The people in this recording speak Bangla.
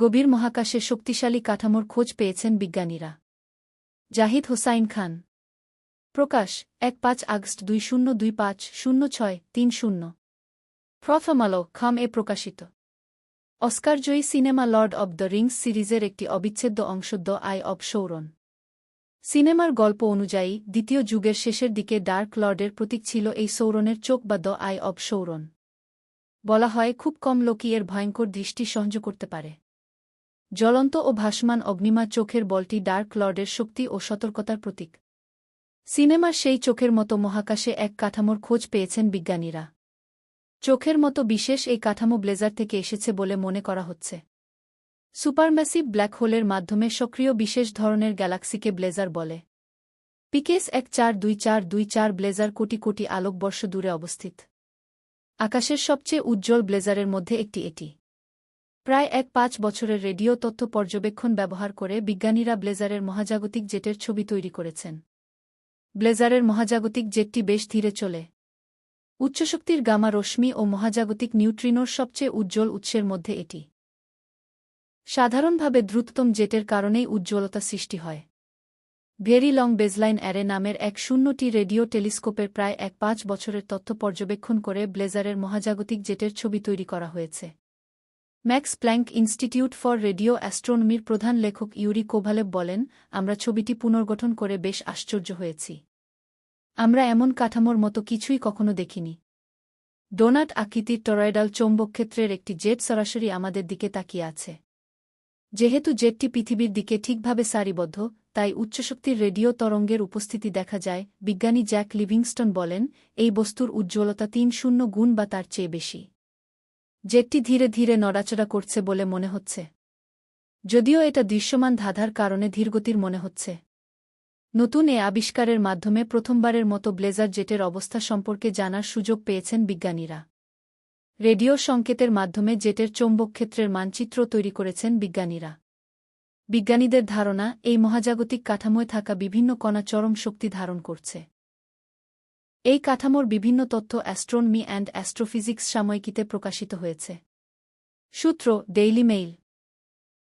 গভীর মহাকাশে শক্তিশালী কাঠামোর খোঁজ পেয়েছেন বিজ্ঞানীরা। জাহিদ হোসাইন খান। প্রকাশ, এক পাঁচ আগস্ট দুই শূন্য দুই পাঁচ শূন্য ছয় তিন শূন্য। প্রথম আলো, খাম এ প্রকাশিত। অস্কারজয়ী cinema Lord of the Rings সিরিজের একটি অবিচ্ছেদ্য অংশ দ্য আই অব সৌরন। সিনেমার গল্প অনুযায়ী, দ্বিতীয় যুগের শেষের দিকে ডার্ক লর্ডের প্রতীক ছিল এই সৌরনের চোখ বা দ্য আই অব সৌরন। বলা হয়, খুব কম লোকই এর ভয়ঙ্কর দৃষ্টি সহ্য করতে পারে। জ্বলন্ত ও ভাসমান অগ্নিমা চোখের বলটি ডার্ক লর্ডের শক্তি ও সতর্কতার প্রতীক। সিনেমার সেই চোখের মতো মহাকাশে এক কাঠামোর খোঁজ পেয়েছেন বিজ্ঞানীরা। চোখের মতো বিশেষ এই কাঠামো ব্লেজার থেকে এসেছে বলে মনে করা হচ্ছে। সুপারম্যাসিভ ব্ল্যাক হোলের মাধ্যমে সক্রিয় বিশেষ ধরনের গ্যালাক্সিকে ব্লেজার বলে। পিকেস এক চার দুই চার দুই চার ব্লেজার কোটি কোটি আলোকবর্ষ দূরে অবস্থিত। আকাশের সবচেয়ে উজ্জ্বল ব্লেজারের মধ্যে একটি এটি। প্রায় এক পাঁচ বছরের রেডিও তথ্য পর্যবেক্ষণ ব্যবহার করে বিজ্ঞানীরা ব্লেজারের মহাজাগতিক জেটের ছবি তৈরি করেছেন। ব্লেজারের মহাজাগতিক জেটটি বেশ ধীরে চলে। উচ্চশক্তির গামা রশ্মি ও মহাজাগতিক নিউট্রিনোর সবচেয়ে উজ্জ্বল উৎসের মধ্যে এটি। সাধারণভাবে দ্রুততম জেটের কারণেই উজ্জ্বলতা সৃষ্টি হয়। ভেরি লং বেজলাইন অ্যারে নামের এক শূন্যটি রেডিও টেলিস্কোপের প্রায় এক পাঁচ বছরের তথ্য পর্যবেক্ষণ করে ব্লেজারের মহাজাগতিক জেটের ছবি তৈরি করা হয়েছে। Max Planck Institute for radio অ্যাস্ট্রোনমির প্রধান লেখক ইউরি কোভালেব বলেন, আমরা ছবিটি পুনর্গঠন করে বেশ আশ্চর্য হয়েছি। আমরা এমন কাঠামোর মতো কিছুই কখনো দেখিনি। ডোনাট আকৃতির টরয়েডাল চৌম্বকক্ষেত্রের একটি জেট সরাসরি আমাদের দিকে তাকিয়ে আছে। যেহেতু জেটটি পৃথিবীর দিকে ঠিকভাবে সারিবদ্ধ, তাই উচ্চশক্তির রেডিও তরঙ্গের উপস্থিতি দেখা যায়, বিজ্ঞানী জ্যাক লিভিংস্টন বলেন, এই বস্তুর উজ্জ্বলতা তিন শূন্য গুণ বা তার চেয়ে বেশি। জেটটি ধীরে ধীরে নড়াচড়া করছে বলে মনে হচ্ছে। যদিও এটা দৃশ্যমান ধাঁধার কারণে ধীরগতির মনে হচ্ছে। নতুন এ আবিষ্কারের মাধ্যমে প্রথমবারের মতো ব্লেজার জেটের অবস্থা সম্পর্কে জানার সুযোগ পেয়েছেন বিজ্ঞানীরা। রেডিও সংকেতের মাধ্যমে জেটের চৌম্বকক্ষেত্রের মানচিত্র তৈরি করেছেন বিজ্ঞানীরা। বিজ্ঞানীদের ধারণা, এই মহাজাগতিক কাঠামোয় থাকা বিভিন্ন কণা চরম শক্তি ধারণ করছে। এই কাঠামোর বিভিন্ন তথ্য অ্যাস্ট্রোনমি অ্যান্ড অ্যাস্ট্রোফিজিক্স সাময়িকীতে প্রকাশিত হয়েছে। সূত্র ডেইলি মেইল